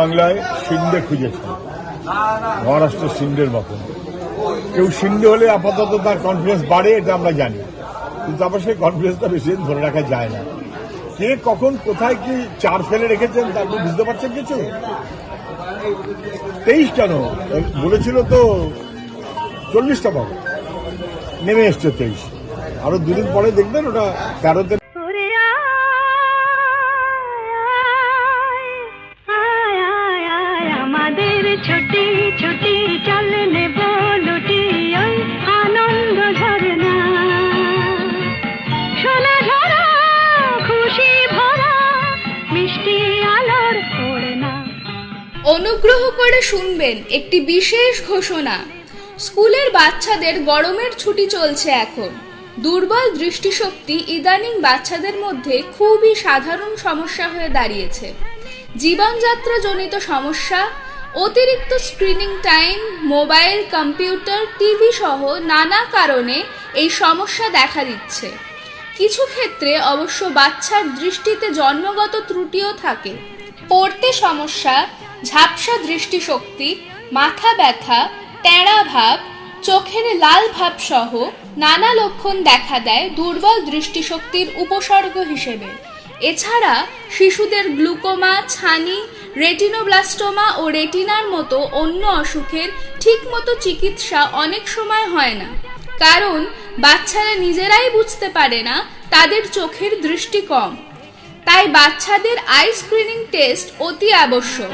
বাংলায় সিন্ধে খুঁজেছে। মহারাষ্ট্রের সিন্ধের মতন। কেউ সিন্ধে হলে আপাতত তার কনফিডেন্স বাড়ে, এটা আমরা জানি। কিন্তু আবার সেই কনফিডেন্সটা বেশি দিন ধরে রাখা যায় না। কে কখন, কোথায় কি চার ফেলে রেখেছেন তা আপনি বুঝতে পারছেন কিছু? তেইশ কেন বলেছিল তো চল্লিশটা পাবো নেমে এসছে তেইশ। আরও দুদিন পরে দেখবেন ওটা তেরোতে ছুটি ছুটি ওই আনন্দ ঝরনা সোনা ঝরা, খুশি ভরা, মিষ্টি আলোর ওড়না। অনুগ্রহ করে শুনবেন একটি বিশেষ ঘোষণা। স্কুলের বাচ্চাদের গরমের ছুটি চলছে এখন। দুর্বল দৃষ্টিশক্তি ইদানিং বাচ্চাদের মধ্যে খুবই সাধারণ সমস্যা হয়ে দাঁড়িয়েছে। জীবনযাত্রাজনিত সমস্যা অতিরিক্ত screening time, mobile, computer, TV সহ নানা কারণে এই সমস্যা দেখা দিচ্ছে। কিছু ক্ষেত্রে অবশ্য বাচ্চার দৃষ্টিতে জন্মগত ত্রুটিও থাকে। পড়তে সমস্যা, ঝাপসা দৃষ্টিশক্তি, মাথা ব্যথা ট্যাড়া ভাব, চোখের লাল ভাব সহ নানা লক্ষণ দেখা দেয় দুর্বল দৃষ্টিশক্তির উপসর্গ হিসেবে। এছাড়া শিশুদের গ্লুকোমা, ছানি রেটিনোব্লাস্টোমা ও রেটিনার মতো অন্য অসুখের ঠিকমতো চিকিৎসা অনেক সময় হয় না। কারণ, বাচ্চারা নিজেরাই বুঝতে পারে না তাদের চোখের দৃষ্টি কম। তাই বাচ্চাদের আই স্ক্রিনিং টেস্ট অতি আবশ্যক।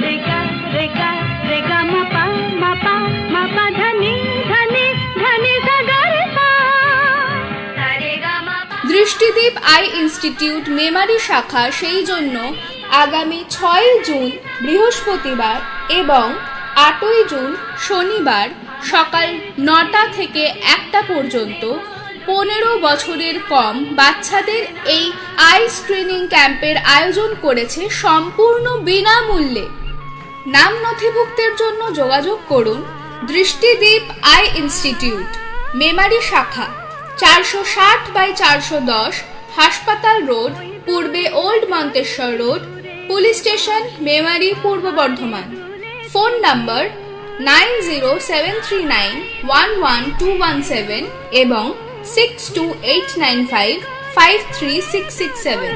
রেগা রেগা রেগা মাপা মাপা মাপা ধনি ধনি ধনি সাগরে পা দৃষ্টিদীপ আই ইনস্টিটিউট মেমারি শাখা সেই জন্য আগামী ছয় জুন বৃহস্পতিবার এবং আটই জুন শনিবার সকাল নটা থেকে একটা পর্যন্ত পনেরো বছরের কম বাচ্চাদের এই আই স্ক্রিনিং ক্যাম্পের আয়োজন করেছে সম্পূর্ণ বিনামূল্যে। নাম নথিভুক্তের জন্য যোগাযোগ করুন দৃষ্টিদ্বীপ আই ইনস্টিটিউট, মেমারি শাখা, চারশো ষাট বাই চারশো দশ হাসপাতাল রোড, পূর্বে old Manteswar road police station, Memari, Purba Bardhaman. Phone number nine zero seven three nine one one two one seven এবং six two eight nine five five three six six seven.